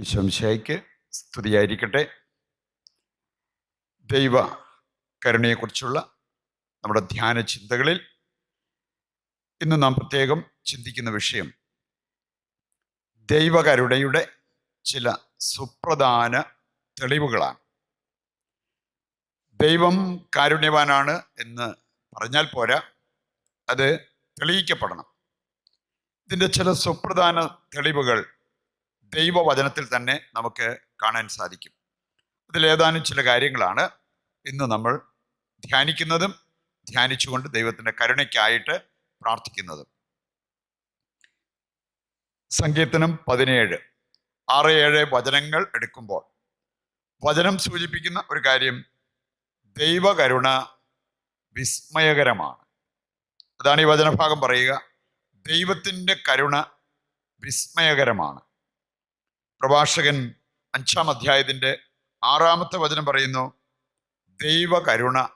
ഈശോംശയ്ക്ക് സ്തുതിയായിരിക്കട്ടെ. ദൈവ കരുണയെക്കുറിച്ചുള്ള നമ്മുടെ ധ്യാന ചിന്തകളിൽ ഇന്ന് നാം പ്രത്യേകം ചിന്തിക്കുന്ന വിഷയം ദൈവകരുണയുടെ ചില സുപ്രധാന തെളിവുകളാണ്. ദൈവം കാരുണ്യവാനാണ് എന്ന് പറഞ്ഞാൽ പോരാ അത് തെളിയിക്കപ്പെടണം. ഇതിന്റെ ചില സുപ്രധാന തെളിവുകൾ ദൈവവചനത്തിൽ തന്നെ നമുക്ക് കാണാൻ സാധിക്കും. അതിലേതാനും ചില കാര്യങ്ങളാണ് ഇന്ന് നമ്മൾ ധ്യാനിക്കുന്നതും ധ്യാനിച്ചുകൊണ്ട് ദൈവത്തിന്റെ കരുണയ്ക്കായിട്ട് പ്രാർത്ഥിക്കുന്നതും. സങ്കീർത്തനം പതിനേഴ്. ആറ് ഏഴ് വചനങ്ങൾ എടുക്കുമ്പോൾ വചനം സൂചിപ്പിക്കുന്ന ഒരു കാര്യം ദൈവകരുണ വിസ്മയകരമാണ്. അതാണ് ഈ വചനഭാഗം പറയുക. ദൈവത്തിന്റെ കരുണ വിസ്മയകരമാണ്. പ്രഭാഷകൻ അഞ്ചാം അധ്യായത്തിന്റെ ആറാമത്തെ വചനം പറയുന്നു ദൈവകരുണ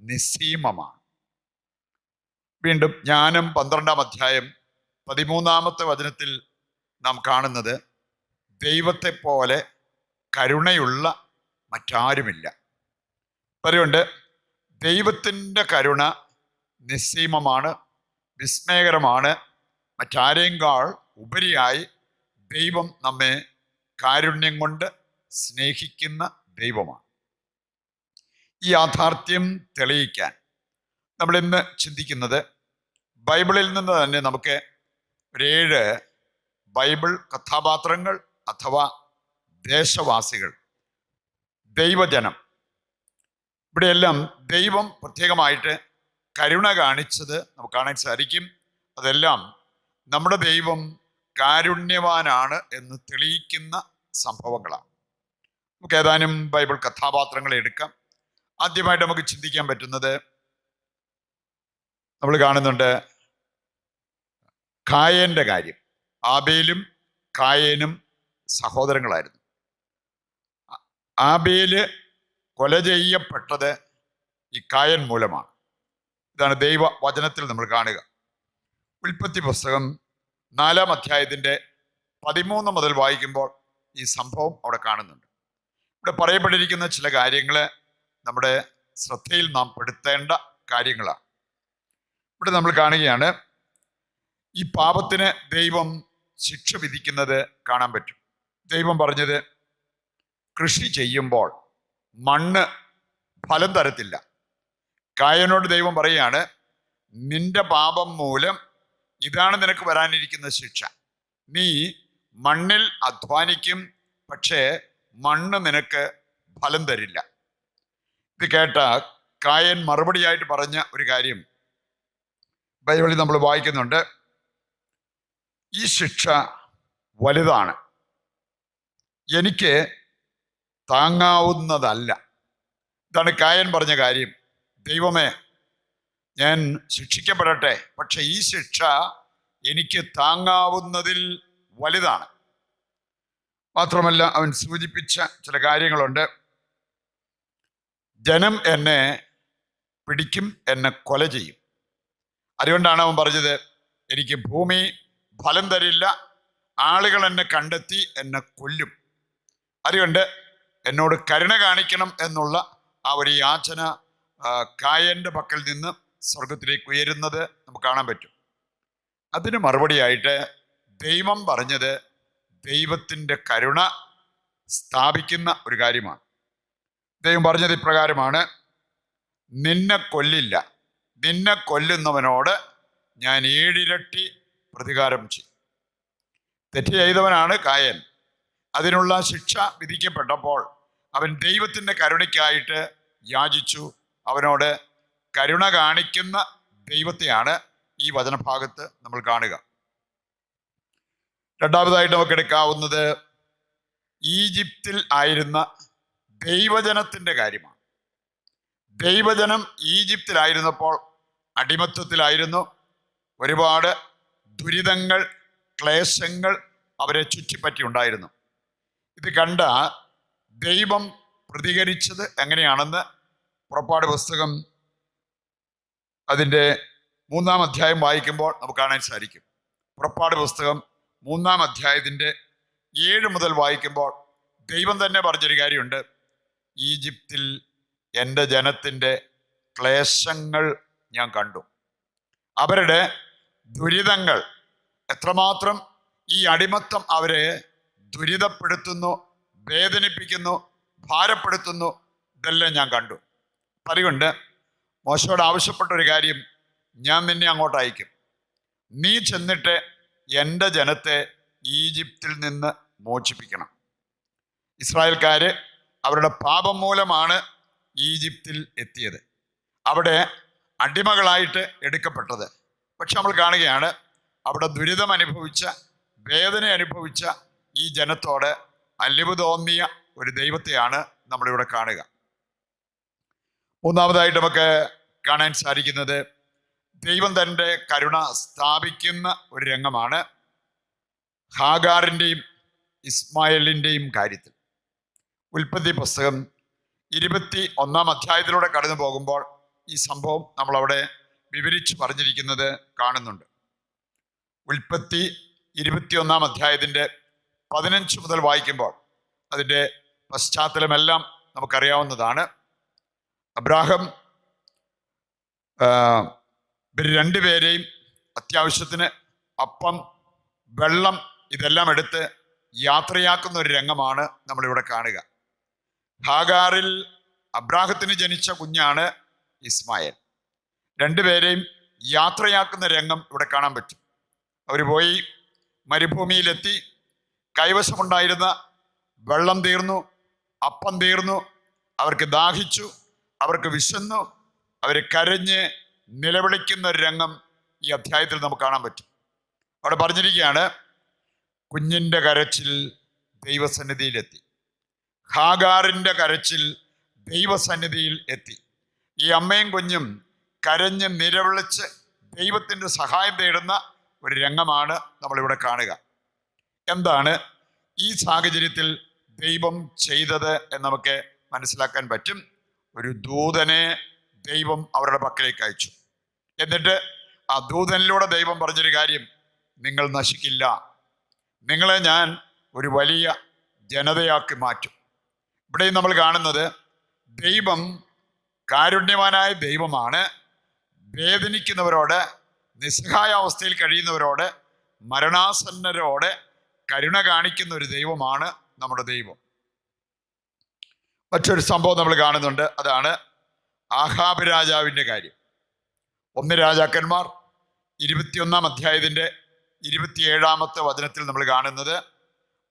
നിസ്സീമമാണ്. വീണ്ടും ജ്ഞാനം പന്ത്രണ്ടാം അധ്യായം പതിമൂന്നാമത്തെ വചനത്തിൽ നാം കാണുന്നത് ദൈവത്തെ പോലെ കരുണയുള്ള മറ്റാരുമില്ല. പറയുണ്ട് ദൈവത്തിന്റെ കരുണ നിസ്സീമമാണ് വിസ്മയകരമാണ് മറ്റാരേങ്കാൾ ഉപരിയായി ദൈവം നമ്മെ കാരുണ്യം കൊണ്ട് സ്നേഹിക്കുന്ന ദൈവമാണ്. ഈ യാഥാർത്ഥ്യം തെളിയിക്കാൻ നമ്മളിന്ന് ചിന്തിക്കുന്നത് ബൈബിളിൽ നിന്ന് തന്നെ നമുക്ക് ഒരേഴ് ബൈബിൾ കഥാപാത്രങ്ങൾ അഥവാ ദേശവാസികൾ ദൈവജനം. ഇവിടെയെല്ലാം ദൈവം പ്രത്യേകമായിട്ട് കരുണ കാണിച്ചത് നമുക്ക് കാണാൻ സാധിക്കും. അതെല്ലാം നമ്മുടെ ദൈവം കാരുണ്യവാനാണ് എന്ന് തെളിയിക്കുന്ന സംഭവങ്ങളാണ്. നമുക്ക് ഏതാനും ബൈബിൾ കഥാപാത്രങ്ങളെ എടുക്കാം. ആദ്യമായിട്ട് നമുക്ക് ചിന്തിക്കാൻ പറ്റുന്നത് നമ്മൾ കാണുന്നുണ്ട് കായന്റെ കാര്യം. ആബേലും കായനും സഹോദരങ്ങളായിരുന്നു. ആബേൽ കൊല ചെയ്യപ്പെട്ടത് ഈ കായൻ മൂലമാണ്. ഇതാണ് ദൈവ വചനത്തിൽ നമ്മൾ കാണുക. ഉൽപ്പത്തി പുസ്തകം നാലാം അധ്യായത്തിന്റെ പതിമൂന്ന് മുതൽ വായിക്കുമ്പോൾ ഈ സംഭവം അവിടെ കാണുന്നുണ്ട്. ഇവിടെ പറയപ്പെട്ടിരിക്കുന്ന ചില കാര്യങ്ങൾ നമ്മുടെ ശ്രദ്ധയിൽ നാം പെടുത്തേണ്ട കാര്യങ്ങളാണ്. ഇവിടെ നമ്മൾ കാണുകയാണ് ഈ പാപത്തിന് ദൈവം ശിക്ഷ വിധിക്കുന്നത് കാണാൻ പറ്റും. ദൈവം പറഞ്ഞത് കൃഷി ചെയ്യുമ്പോൾ മണ്ണ് ഫലം തരത്തില്ല. കായനോട് ദൈവം പറയുകയാണ് നിന്റെ പാപം മൂലം ഇതാണ് നിനക്ക് വരാനിരിക്കുന്ന ശിക്ഷ. നീ മണ്ണിൽ അധ്വാനിക്കും പക്ഷേ മണ്ണ് നിനക്ക് ഫലം തരില്ല. ഇത് കേട്ട കായൻ മറുപടിയായിട്ട് പറഞ്ഞ ഒരു കാര്യം ബൈബിളിൽ നമ്മൾ വായിക്കുന്നുണ്ട്. ഈ ശിക്ഷ വലുതാണ്. എനിക്ക് താങ്ങാവുന്നതല്ല. ഇതാണ് കായൻ പറഞ്ഞ കാര്യം. ദൈവമേ ഞാൻ ശിക്ഷിക്കപ്പെടട്ടെ പക്ഷെ ഈ ശിക്ഷ എനിക്ക് താങ്ങാവുന്നതിൽ വലുതാണ്. മാത്രമല്ല അവൻ സൂചിപ്പിച്ച ചില കാര്യങ്ങളുണ്ട്. ജനം എന്നെ പിടിക്കും എന്നെ കൊല ചെയ്യും. അതുകൊണ്ടാണ് അവൻ പറഞ്ഞത് എനിക്ക് ഭൂമി ഫലം തരില്ല ആളുകൾ എന്നെ കണ്ടെത്തി എന്നെ കൊല്ലും. അതുകൊണ്ട് എന്നോട് കരുണ കാണിക്കണം എന്നുള്ള ആ ഒരു യാചന കായന്റെ പക്കൽ നിന്ന് സ്വർഗത്തിലേക്ക് ഉയരുന്നത് നമുക്ക് കാണാൻ പറ്റും. അതിന് മറുപടിയായിട്ട് ദൈവം പറഞ്ഞത് ദൈവത്തിന്റെ കരുണ സ്ഥാപിക്കുന്ന ഒരു കാര്യമാണ്. ദൈവം പറഞ്ഞത് ഇപ്രകാരമാണ് നിന്നെ കൊല്ലില്ല. നിന്നെ കൊല്ലുന്നവനോട് ഞാൻ ഏഴിരട്ടി പ്രതികാരം ചെയ്യും. തെറ്റ് ചെയ്തവനാണ് കായൻ. അതിനുള്ള ശിക്ഷ വിധിക്കപ്പെട്ടപ്പോൾ അവൻ ദൈവത്തിന്റെ കരുണയ്ക്കായിട്ട് യാചിച്ചു. അവനോട് കരുണ കാണിക്കുന്ന ദൈവത്തെയാണ് ഈ വചനഭാഗത്ത് നമ്മൾ കാണുക. രണ്ടാമതായിട്ട് നമുക്ക് എടുക്കാവുന്നത് ഈജിപ്തിൽ ആയിരുന്ന ദൈവജനത്തിന്റെ കാര്യമാണ്. ദൈവജനം ഈജിപ്തിലായിരുന്നപ്പോൾ അടിമത്വത്തിലായിരുന്നു ഒരുപാട് ദുരിതങ്ങൾ ക്ലേശങ്ങൾ അവരെ ചുറ്റിപ്പറ്റി ഉണ്ടായിരുന്നു ഇത് കണ്ട ദൈവം പ്രതികരിച്ചത് എങ്ങനെയാണെന്ന് പുറപ്പാട് പുസ്തകം അതിന്റെ മൂന്നാം അധ്യായം വായിക്കുമ്പോൾ നമുക്ക് കാണാൻ സാധിക്കും. പുറപ്പാട് പുസ്തകം മൂന്നാം അധ്യായത്തിന്റെ ഏഴ് മുതൽ വായിക്കുമ്പോൾ ദൈവം തന്നെ പറഞ്ഞൊരു കാര്യമുണ്ട്. ഈജിപ്തിൽ എന്റെ ജനത്തിന്റെ ക്ലേശങ്ങൾ ഞാൻ കണ്ടു. അവരുടെ ദുരിതങ്ങൾ എത്രമാത്രം ഈ അടിമത്തം അവരെ ദുരിതപ്പെടുത്തുന്നു വേദനിപ്പിക്കുന്നു ഭാരപ്പെടുത്തുന്നു ഇതെല്ലാം ഞാൻ കണ്ടു. അതുകൊണ്ട് മോശയോട് ആവശ്യപ്പെട്ട ഒരു കാര്യം ഞാൻ നിന്നെ അങ്ങോട്ട് അയക്കും. നീ ചെന്നിട്ട് എന്റെ ജനത്തെ ഈജിപ്തിൽ നിന്ന് മോചിപ്പിക്കണം. ഇസ്രായേൽക്കാർ അവരുടെ പാപം മൂലമാണ് ഈജിപ്തിൽ എത്തിയത്. അവിടെ അടിമകളായിട്ട് എടുക്കപ്പെട്ടത്. പക്ഷെ നമ്മൾ കാണുകയാണ് അവിടെ ദുരിതം അനുഭവിച്ച വേദന അനുഭവിച്ച ഈ ജനത്തോട് അലിവ് തോന്നിയ ഒരു ദൈവത്തെയാണ് നമ്മളിവിടെ കാണുക. മൂന്നാമതായിട്ട് നമുക്ക് കാണാൻ സാധിക്കുന്നത് ദൈവം തന്റെ കരുണ സ്ഥാപിക്കുന്ന ഒരു രംഗമാണ് ഹാഗാറിന്റെയും ഇസ്മായിലിന്റെയും കാര്യത്തിൽ. ഉൽപ്പത്തി പുസ്തകം ഇരുപത്തി ഒന്നാം അധ്യായത്തിലൂടെ കടന്നു പോകുമ്പോൾ ഈ സംഭവം നമ്മളവിടെ വിവരിച്ച് പറഞ്ഞിരിക്കുന്നത് കാണുന്നുണ്ട്. ഉൽപ്പത്തി ഇരുപത്തിയൊന്നാം അധ്യായത്തിന്റെ പതിനഞ്ച് മുതൽ വായിക്കുമ്പോൾ അതിന്റെ പശ്ചാത്തലമെല്ലാം നമുക്കറിയാവുന്നതാണ്. അബ്രാഹം ഇവർ രണ്ടുപേരെയും അത്യാവശ്യത്തിന് അപ്പം വെള്ളം ഇതെല്ലാം എടുത്ത് യാത്രയാക്കുന്ന ഒരു രംഗമാണ് നമ്മളിവിടെ കാണുക. ഹാഗാറിൽ അബ്രാഹത്തിന് ജനിച്ച കുഞ്ഞാണ് ഇസ്മായൽ. രണ്ടുപേരെയും യാത്രയാക്കുന്ന രംഗം ഇവിടെ കാണാൻ പറ്റും. അവർ പോയി മരുഭൂമിയിലെത്തി കൈവശമുണ്ടായിരുന്ന വെള്ളം തീർന്നു അപ്പം തീർന്നു അവർക്ക് ദാഹിച്ചു അവർക്ക് വിശന്നു അവർ കരഞ്ഞ് നിലവിളിക്കുന്ന ഒരു രംഗം ഈ അധ്യായത്തിൽ നമുക്ക് കാണാൻ പറ്റും. അവിടെ പറഞ്ഞിരിക്കുകയാണ് കുഞ്ഞിന്റെ കരച്ചിൽ ദൈവസന്നിധിയിലെത്തി ഹാഗാറിന്റെ കരച്ചിൽ ദൈവസന്നിധിയിൽ എത്തി. ഈ അമ്മയും കുഞ്ഞും കരഞ്ഞ് നിലവിളിച്ച് ദൈവത്തിന്റെ സഹായം തേടുന്ന ഒരു രംഗമാണ് നമ്മളിവിടെ കാണുക. എന്താണ് ഈ സാഹചര്യത്തിൽ ദൈവം ചെയ്തത് എന്ന് നമുക്ക് മനസ്സിലാക്കാൻ പറ്റും. ഒരു ദൂതനെ ദൈവം അവരുടെ പക്കലേക്ക് അയച്ചു. എന്നിട്ട് ആ ദൂതനിലൂടെ ദൈവം പറഞ്ഞൊരു കാര്യം നിങ്ങൾ നശിക്കില്ല. നിങ്ങളെ ഞാൻ ഒരു വലിയ ജനതയാക്കി മാറ്റും. ഇവിടെയും നമ്മൾ കാണുന്നത് ദൈവം കാരുണ്യവാനായ ദൈവമാണ്. വേദനിക്കുന്നവരോട് നിസ്സഹായാവസ്ഥയിൽ കഴിയുന്നവരോട് മരണാസന്നരോട് കരുണ കാണിക്കുന്ന ഒരു ദൈവമാണ് നമ്മുടെ ദൈവം. മറ്റൊരു സംഭവം നമ്മൾ കാണുന്നുണ്ട്. അതാണ് ആഹാബ് രാജാവിന്റെ കാര്യം. ഒന്ന് രാജാക്കന്മാർ ഇരുപത്തിയൊന്നാം അധ്യായത്തിന്റെ ഇരുപത്തിയേഴാമത്തെ വചനത്തിൽ നമ്മൾ കാണുന്നത്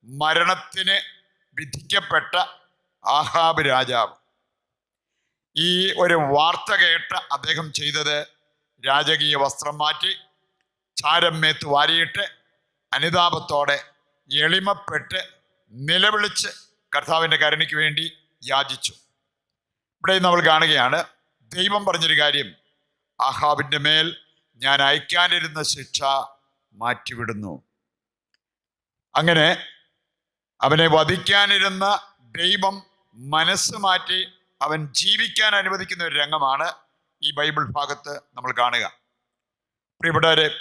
മരണത്തിന് വിധിക്കപ്പെട്ട ആഹാബ് രാജാവ്. ഈ ഒരു വാർത്ത കേട്ട് അദ്ദേഹം ചെയ്തത് രാജകീയ വസ്ത്രം മാറ്റി ചാരം മേത്ത് വാരിയിട്ട് അനുതാപത്തോടെ എളിമപ്പെട്ട് നിലവിളിച്ച് കർത്താവിന്റെ കരുണയ്ക്ക് വേണ്ടി യാചിച്ചു. ഇവിടെ നമ്മൾ കാണുകയാണ് ദൈവം പറഞ്ഞൊരു കാര്യം ആഹാബിന്റെ മേൽ ഞാൻ അയക്കാനിരുന്ന ശിക്ഷ മാറ്റിവിടുന്നു. അങ്ങനെ അവനെ വധിക്കാനിരുന്ന ദൈവം മനസ്സ് മാറ്റി അവൻ ജീവിക്കാൻ അനുവദിക്കുന്ന ഒരു രംഗമാണ് ഈ ബൈബിൾ ഭാഗത്ത് നമ്മൾ കാണുക. പ്രിയപ്പെട്ടവരെ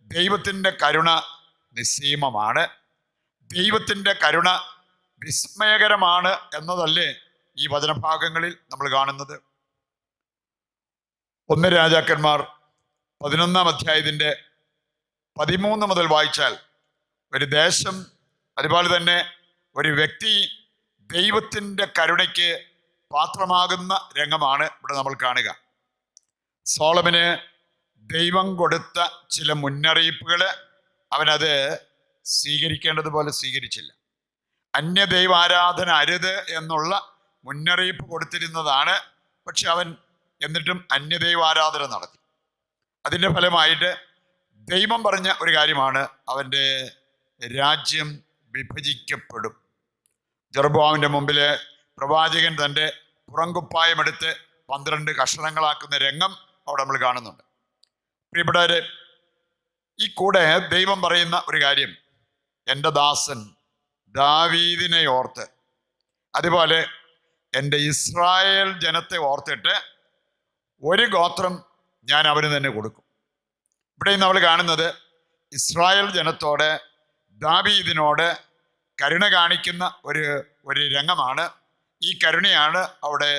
ദൈവത്തിന്റെ കരുണ നിസ്സീമമാണ്. ദൈവത്തിന്റെ കരുണ വിസ്മയകരമാണ് എന്നതല്ലേ ഈ വചനഭാഗങ്ങളിൽ നമ്മൾ കാണുന്നത്? ഒന്ന് രാജാക്കന്മാർ പതിനൊന്നാം അധ്യായത്തിന്റെ പതിമൂന്ന് മുതൽ വായിച്ചാൽ ഒരു ദേശം അതുപോലെ തന്നെ ഒരു വ്യക്തി ദൈവത്തിന്റെ കരുണയ്ക്ക് പാത്രമാകുന്ന രംഗമാണ് ഇവിടെ നമ്മൾ കാണുക. സോളമന് ദൈവം കൊടുത്ത ചില മുന്നറിയിപ്പുകൾ അവനത് സ്വീകരിക്കേണ്ടതുപോലെ സ്വീകരിച്ചില്ല. അന്യ അന്യദൈവാരാധന അരുത് എന്നുള്ള മുന്നറിയിപ്പ് കൊടുത്തിരുന്നതാണ്. പക്ഷെ അവൻ എന്നിട്ടും അന്യദൈവാരാധന നടത്തി. അതിന്റെ ഫലമായിട്ട് ദൈവം പറഞ്ഞ ഒരു കാര്യമാണ് അവന്റെ രാജ്യം വിഭജിക്കപ്പെടും. ജർബാവിന്റെ മുമ്പിൽ പ്രവാചകൻ തന്റെ പുറങ്കുപ്പായമെടുത്ത് പന്ത്രണ്ട് കഷണങ്ങളാക്കുന്ന രംഗം അവിടെ നമ്മൾ കാണുന്നുണ്ട്. പ്രിയപ്പെട്ടവര് ഈ കൂടെ ദൈവം പറയുന്ന ഒരു കാര്യം എന്റെ ദാസൻ ദാവീദിനെ ഓർത്ത് അതുപോലെ എന്റെ ഇസ്രായേൽ ജനത്തെ ഓർത്തിട്ട് ഒരു ഗോത്രം ഞാൻ അവന് തന്നെ കൊടുക്കും. ഇവിടെ നമ്മൾ കാണുന്നത് ഇസ്രായേൽ ജനത്തോട് ദാബീദിനോട് കരുണ കാണിക്കുന്ന ഒരു ഒരു രംഗമാണ്. ഈ കരുണയാണ് അവിടെ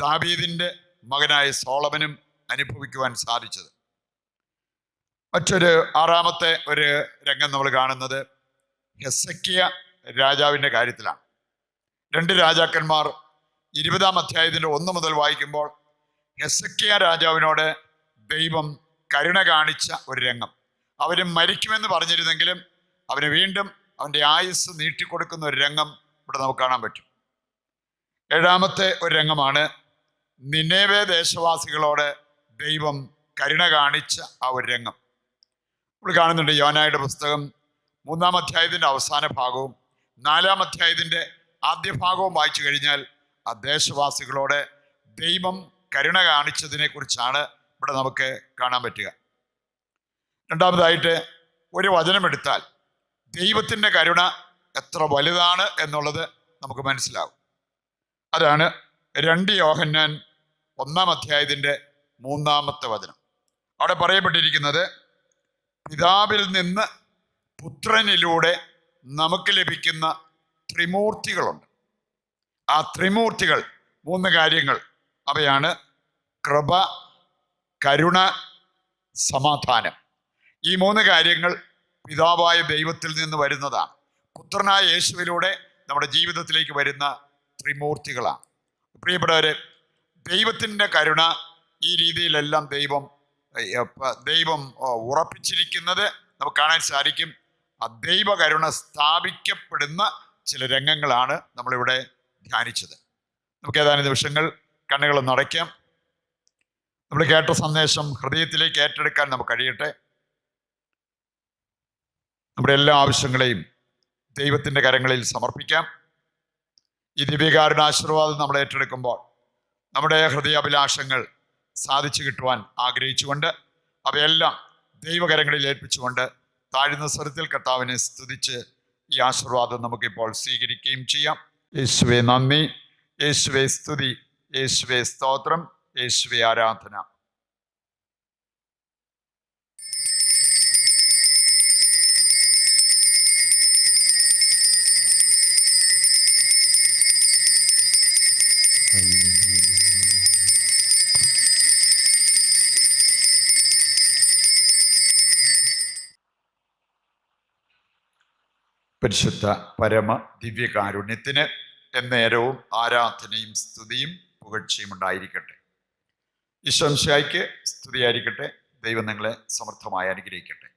ദാബീദിന്റെ മകനായ സോളമനും അനുഭവിക്കുവാൻ സാധിച്ചത്. മറ്റൊരു ആറാമത്തെ ഒരു രംഗം നമ്മൾ കാണുന്നത് ഹെസക്കിയ രാജാവിന്റെ കാര്യത്തിലാണ്. രണ്ട് രാജാക്കന്മാർ ഇരുപതാം അധ്യായത്തിന്റെ ഒന്ന് മുതൽ വായിക്കുമ്പോൾ ഹെസക്കിയ രാജാവിനോട് ദൈവം കരുണ കാണിച്ച ഒരു രംഗം. അവർ മരിക്കുമെന്ന് പറഞ്ഞിരുന്നെങ്കിലും അവന് വീണ്ടും അവന്റെ ആയുസ് നീട്ടിക്കൊടുക്കുന്ന ഒരു രംഗം ഇവിടെ നമുക്ക് കാണാൻ പറ്റും. ഏഴാമത്തെ ഒരു രംഗമാണ് നിന്നേവേ ദേശവാസികളോട് ദൈവം കരുണ കാണിച്ച ആ ഒരു രംഗം. നമ്മൾ കാണുന്നുണ്ട് യോനായുടെ പുസ്തകം മൂന്നാം അധ്യായത്തിന്റെ അവസാന ഭാഗവും നാലാം അധ്യായത്തിന്റെ ആദ്യ ഭാഗവും വായിച്ചു കഴിഞ്ഞാൽ ആ ദേശവാസികളോട് ദൈവം കരുണ കാണിച്ചതിനെ കുറിച്ചാണ് ഇവിടെ നമുക്ക് കാണാൻ പറ്റുക. രണ്ടാമതായിട്ട് ഒരു വചനമെടുത്താൽ ദൈവത്തിന്റെ കരുണ എത്ര വലുതാണ് എന്നുള്ളത് നമുക്ക് മനസ്സിലാവും. അതാണ് രണ്ട് യോഹന്നാൻ ഒന്നാം അധ്യായത്തിന്റെ മൂന്നാമത്തെ വചനം. അവിടെ പറയപ്പെട്ടിരിക്കുന്നത് പിതാവിൽ നിന്ന് പുത്രനിലൂടെ നമുക്ക് ലഭിക്കുന്ന ത്രിമൂർത്തികളുണ്ട്. ആ ത്രിമൂർത്തികൾ മൂന്ന് കാര്യങ്ങൾ അവയാണ് കൃപ കരുണ സമാധാനം. ഈ മൂന്ന് കാര്യങ്ങൾ പിതാവായ ദൈവത്തിൽ നിന്ന് വരുന്നതാണ്. പുത്രനായ യേശുവിലൂടെ നമ്മുടെ ജീവിതത്തിലേക്ക് വരുന്ന ത്രിമൂർത്തികളാണ്. പ്രിയപ്പെട്ടവരെ ദൈവത്തിന്റെ കരുണ ഈ രീതിയിലെല്ലാം ദൈവം ദൈവം ഉറപ്പിച്ചിരിക്കുന്നത് നമുക്ക് കാണാൻ സാധിക്കും. ആ ദൈവ കരുണ സ്ഥാപിക്കപ്പെടുന്ന ചില രംഗങ്ങളാണ് നമ്മളിവിടെ ധ്യാനിച്ചത്. നമുക്ക് ഏതാനും നിമിഷങ്ങൾ കണ്ണുകൾ നടയ്ക്കാം നമ്മൾ കേട്ട സന്ദേശം ഹൃദയത്തിലേക്ക് ഏറ്റെടുക്കാൻ നമുക്ക് കഴിയട്ടെ. നമ്മുടെ എല്ലാ ആവശ്യങ്ങളെയും ദൈവത്തിന്റെ കരങ്ങളിൽ സമർപ്പിക്കാം. ഈ ദിവ്യകാരുടെ ആശീർവാദം നമ്മൾ ഏറ്റെടുക്കുമ്പോൾ നമ്മുടെ ഹൃദയാഭിലാഷങ്ങൾ സാധിച്ചു കിട്ടുവാൻ ആഗ്രഹിച്ചുകൊണ്ട് അവയെല്ലാം ദൈവകരങ്ങളിൽ ഏൽപ്പിച്ചുകൊണ്ട് താഴ്ന്ന സ്വരത്തിൽ കർത്താവിനെ സ്തുതിച്ച് ഈ ആശീർവാദം നമുക്കിപ്പോൾ സ്വീകരിക്കുകയും ചെയ്യാം. യേശുവെ നന്ദി. യേശുവെ സ്തുതി. യേശുവെ സ്തോത്രം. യേശുവെ ആരാധന. പരിശുദ്ധ പരമ ദിവ്യകാരുണ്യത്തിന് എന്നേരവും ആരാധനയും സ്തുതിയും. പുകഴ്ചയും ഉണ്ടായിരിക്കട്ടെ. ഈശ്വംശായിക്ക് സ്തുതിയായിരിക്കട്ടെ. ദൈവം നിങ്ങളെ സമർത്ഥമായി അനുഗ്രഹിക്കട്ടെ.